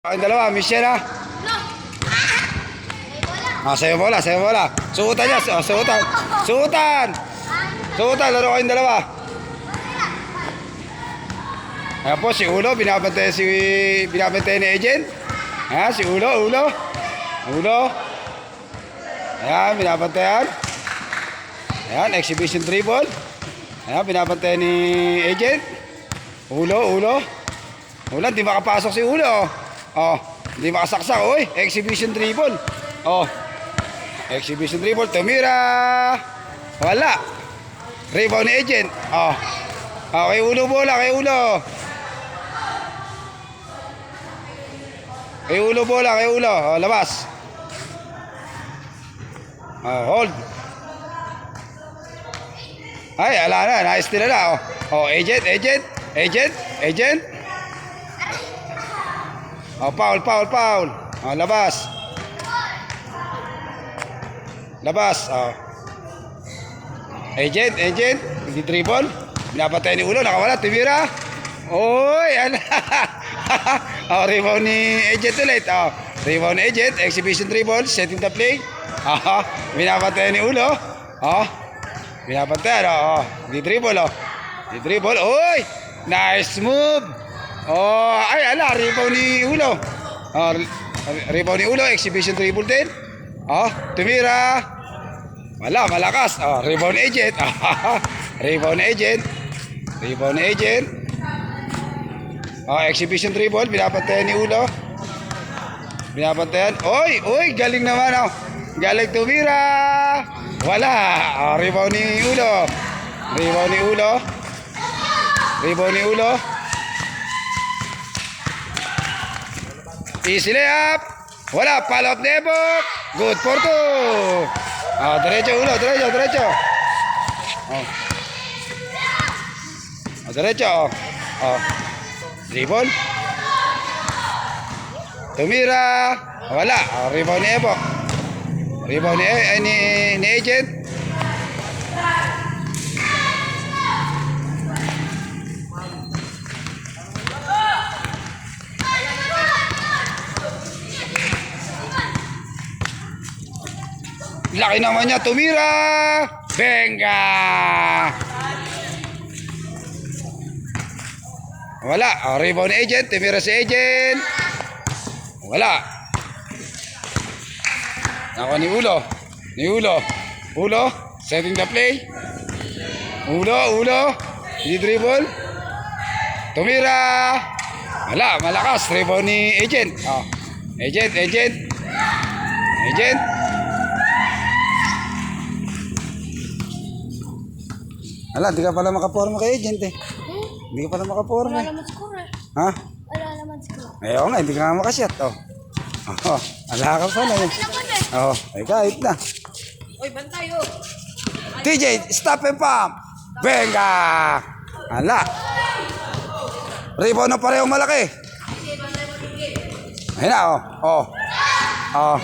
Ang dalawa, Michelle ha? Ah, sa'yo bola, sa'yo bola. Suotan niya, su- suotan. Suotan! Suotan, laro kayong dalawa. Ayan po, si Ulo, binabantay si binabantay ni Agent. Ayan, si Ulo, Ulo. Ulo. Ayan, binabantayan. Ayan, exhibition dribble. Ayan, binabantayan ni Agent. Ulo, Ulo. Ulo, di makapasok si Ulo. Oh, oh di makasaksak. Uy, exhibition dribble. Oh, exhibition dribble. Tumira. Wala. Rebound ni Agent. Oh. Oh, kay Ulo bola, kay Ulo. Kay Ulo bola, kay Ulo. Oh, labas. Oh, hold. Ay, ala na. Nice nila na. Oh, oh agent, agent, agent, agent. Oh, foul, foul, foul. Oh, labas. Labas. Oh. Agent, agent. Hindi dribble. Binapatay ni Ulo. Nakawala. Tumira. Oy, ala. oh, rebound ni agent ulit. Oh, rebound ni agent. Exhibition dribble. Setting the play. Ah, binapatay ni Ulo. Oh, binapatay. Oh, di dribble. Oh, di dribble. Oy, nice move. Oh, ay, ala. Rebound ni Ulo. Oh, re- rebound ni Ulo. Exhibition dribble din. Oh, tumira. Wala, malakas. Oh, rebound agent. rebound agent. Rebound agent. Oh, exhibition dribble. Binapantayan ni Ulo. Binapantayan. Oy, oy, galing naman. Oh. Galing tumira. Wala. Oh, rebound ni Ulo. Rebound ni Ulo. Rebound ni Ulo. Easy layup. Wala, up Nebok. Good for two. Ah, derecho ulo, derecho, derecho. Oh. Ah, derecho. Oh. oh. Dribble. Tumira. Wala. Oh, rebound ni. Rebound ni, ni, ni Agent. Laki naman niya, tumira! Benga! Wala. Oh, rebound agent, tumira si agent. Wala. Ako ni Ulo. Ni Ulo. Ulo, setting the play. Ulo, Ulo. Di dribble. Tumira. Wala, malakas. Rebound ni agent. Oh. Agent, agent. Agent. Ala, di ka pala makaporma kay agent eh. Hindi ka pala makaporma Wala eh. naman score eh. Ha? Wala naman score. Ayaw nga, hindi ka nga makasyat. Oh. Oh, ala ka pala eh. Naman eh. Oh, ay kahit na. Uy, bantayo. DJ, stop and pump. Venga! Ala. Rebound na parehong malaki. Ayun na, oh. Oh. Oh.